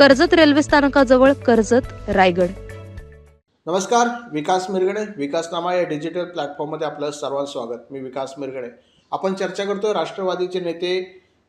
Karjat railway स्थानकाजवळ कर्जत रायगड. नमस्कार विकास मिरगडे विकासनामा या डिजिटल प्लॅटफॉर्ममध्ये आपलं सर्वांचं स्वागत. मी विकास मिरगडे. आपण चर्चा करतोय राष्ट्रवादीचे नेते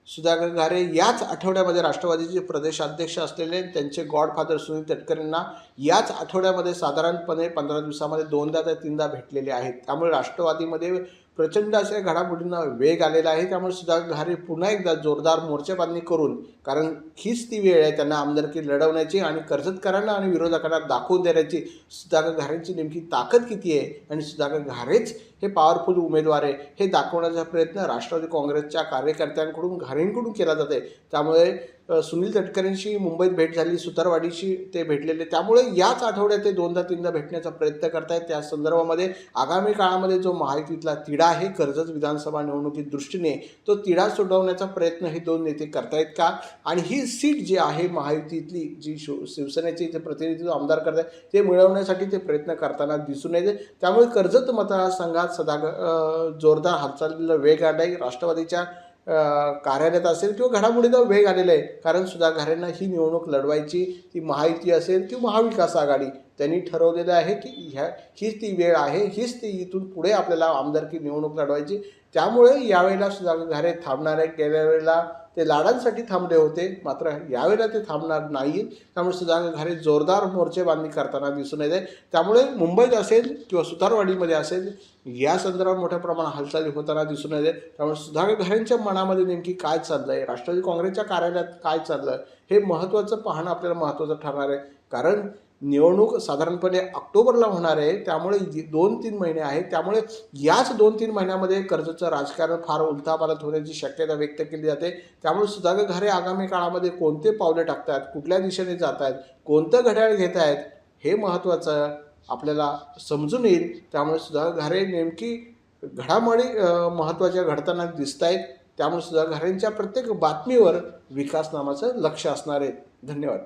सुधाकर घारे. याच आठवड्यामध्ये राष्ट्रवादीचे प्रदेशाध्यक्ष असलेले त्यांचे गॉडफादर सुनील तटकरेंना याच आठवड्यामध्ये साधारणपणे पंधरा दिवसामध्ये दोनदा ते तीनदा भेटलेले आहेत. त्यामुळे राष्ट्रवादीमध्ये प्रचंड अशा घडामोडींना वेग आलेला आहे. त्यामुळे सुधाकर घारे पुन्हा एकदा जोरदार मोर्चेबांधणी करून कारण हीच ती वेळ आहे त्यांना आमदारकी लढवण्याची आणि कर्जतकरांना आणि विरोधकांना दाखवून देण्याची. सुधाकर घारेंची नेमकी ताकद किती आहे आणि सुधाकर घारेच हे पॉवरफुल उमेदवार आहे हे दाखवण्याचा प्रयत्न राष्ट्रवादी काँग्रेसच्या कार्यकर्त्यांकडून घारेंकडून केला जाते त्यामुळे सुनील तटकरेंशी मुंबईत भेट झाली सुतारवाडीशी ते भेटलेले. त्यामुळे याच आठवड्यात ते दोनदा तीनदा भेटण्याचा प्रयत्न करतायत. त्या संदर्भामध्ये आगामी काळामध्ये जो महायुतीतला तिढा आहे कर्जत विधानसभा निवडणुकी दृष्टीने तो तिढा सोडवण्याचा प्रयत्न हे दोन नेते करतायत का? आणि ही सीट जी आहे महायुतीतली जी शिव शिवसेनेचे जे प्रतिनिधित्व आमदार करतात ते मिळवण्यासाठी ते प्रयत्न करताना दिसून येते. त्यामुळे कर्जत मतदारसंघात सदा जोरदार हालचालीला वेग आला आहे राष्ट्रवादीच्या कार्यालयात असेल किंवा घडामोडीला वेग आलेला आहे. कारण सुधाकरांना ही निवडणूक लढवायची ती महायुती असेल किंवा महाविकास आघाडी त्यांनी ठरवलेलं आहे की ह्या हीच ती वेळ आहे हीच ती इथून पुढे आपल्याला आमदारकी निवडणूक लढवायची. त्यामुळे यावेळेला सुधाकर घारे थांबणार आहे गेल्या वेळेला ते लाडांसाठी थांबले होते. मात्र यावेळेला ते थांबणार नाही त्यामुळे सुधाकर घारे जोरदार मोर्चेबांधणी करताना दिसून येते. त्यामुळे मुंबईत असेल किंवा सुतारवाडीमध्ये असेल या संदर्भात मोठ्या प्रमाणात हालचाली होताना दिसून येते. त्यामुळे सुधाकर घारेंच्या मनामध्ये नेमकी काय चाललं आहे राष्ट्रवादी काँग्रेसच्या कार्यालयात काय चाललं हे महत्त्वाचं पाहणं आपल्याला महत्त्वाचं ठरणार आहे. कारण निवडणूक साधारणपणे ऑक्टोबरला होणार आहे. त्यामुळे दोन तीन महिने आहेत. त्यामुळे याच दोन तीन महिन्यामध्ये कर्जचं राजकारण फार उलथापालत होण्याची शक्यता व्यक्त केली जाते. त्यामुळे सुधाकर घरे आगामी काळामध्ये कोणते पावले टाकतात कुठल्या दिशेने जात आहेत कोणतं घड्याळ घेत आहेत हे महत्त्वाचं आपल्याला समजून येईल. त्यामुळे सुधाकर घरे नेमकी घडामोडी महत्त्वाच्या घडताना दिसत आहेत त्यामुळे सुधाकर घरेंच्या प्रत्येक बातमीवर विकास नामाचं लक्ष असणार आहे. धन्यवाद.